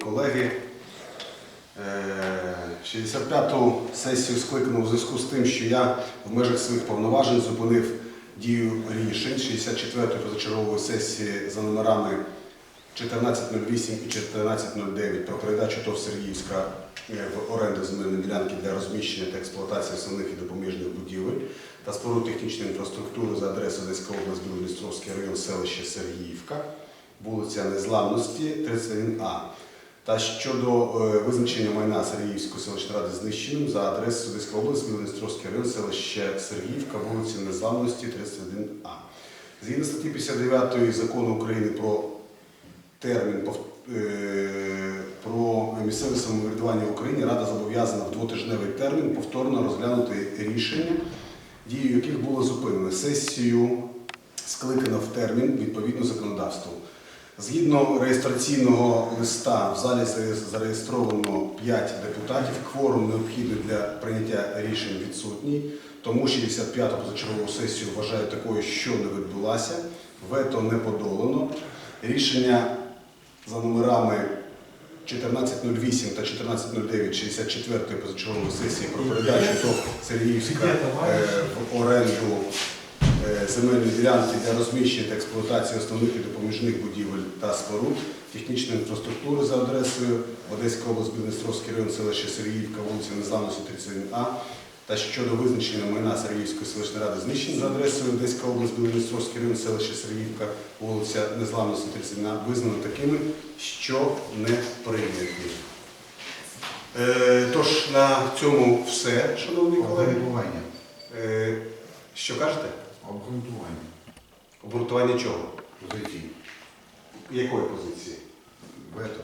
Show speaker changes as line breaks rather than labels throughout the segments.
Колеги, е, 65-ту сесію скликано у зв'язку з тим, що я в межах своїх повноважень зупинив дію рішень 64-ї позачергової сесії за номерами 1408 і 1409 про передачу ТОВ Сергіївська е, в оренду земельної ділянки для розміщення та експлуатації основних і допоміжних будівель та споруд технічної інфраструктури за адресою Одеська область, Білодністровський район, селище Сергіївка, вулиця Незламності, 31А. Та щодо е, визначення майна Сергіївської селищної ради знищеним за адресою Одеська область, Білодністровський район, селище Сергіївка, вулиця Незламності, 31А. Згідно статті 59 закону України про термін е, про місцеве самоврядування в Україні Рада зобов'язана в двотижневий термін повторно розглянути рішення, дію яких було зупинено. Сесію скликано в термін відповідно законодавству. Згідно реєстраційного листа в залі заре- зареєстровано 5 депутатів. Кворум необхідний для прийняття рішень відсутній. Тому 65-ту позачергову сесію вважаю такою, що не відбулася. Вето не подолано. Рішення за номерами 1408 та 1409 64-ї позачергової сесії про передачу ТОВ Сергіївська е, в оренду земельної ділянки для розміщення та експлуатації основних і допоміжних будівель та споруд, технічної інфраструктури за адресою Одеська область, Білністровський район, селище Сергіївка, вулиця Незламності 31А, та щодо визначення майна Сергіївської селищної ради знищень за адресою Одеська область, Білоністровський район, селище Сергіївка, вулиця Незламності 31А, визнано такими, що не прийняті. Е, Тож на цьому все, шановні колеги. Е, Що кажете?
Обґрунтування.
Обґрунтування чого?
Позиції.
Якої позиції?
Вето.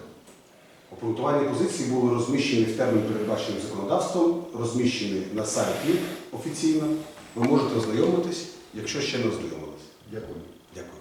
Обґрунтування позиції було розміщені в термін, передбачений законодавством, розміщені на сайті офіційно. Ви можете ознайомитись, якщо ще не ознайомились. Дякую.
Дякую.